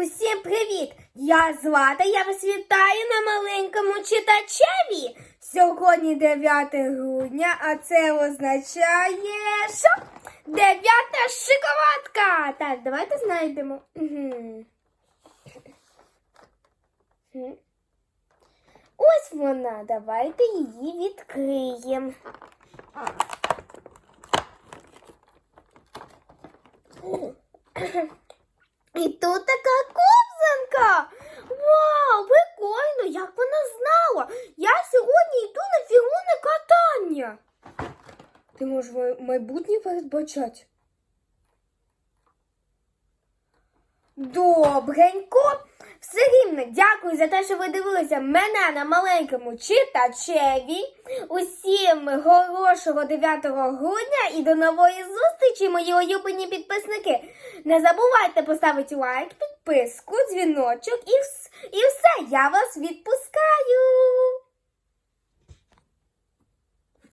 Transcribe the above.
Усім привіт! Я Злата, я вас вітаю на маленькому читачеві. Сьогодні 9 грудня, а це означає, що 9 шоколадка. Так, давайте знайдемо. Угу. Ось вона, давайте її відкриємо. І тут така. Вау, як вона знала. Я сьогодні йду на фігурне катання. Ти можеш майбутнє передбачати. Добренько. Все рівно, дякую за те, що ви дивилися мене на маленькому читачеві. Усім хорошого 9 грудня і до нової зустрічі, мої улюблені підписники. Не забувайте поставити лайк, підписку, дзвіночок і, вс- і все, я вас відпускаю.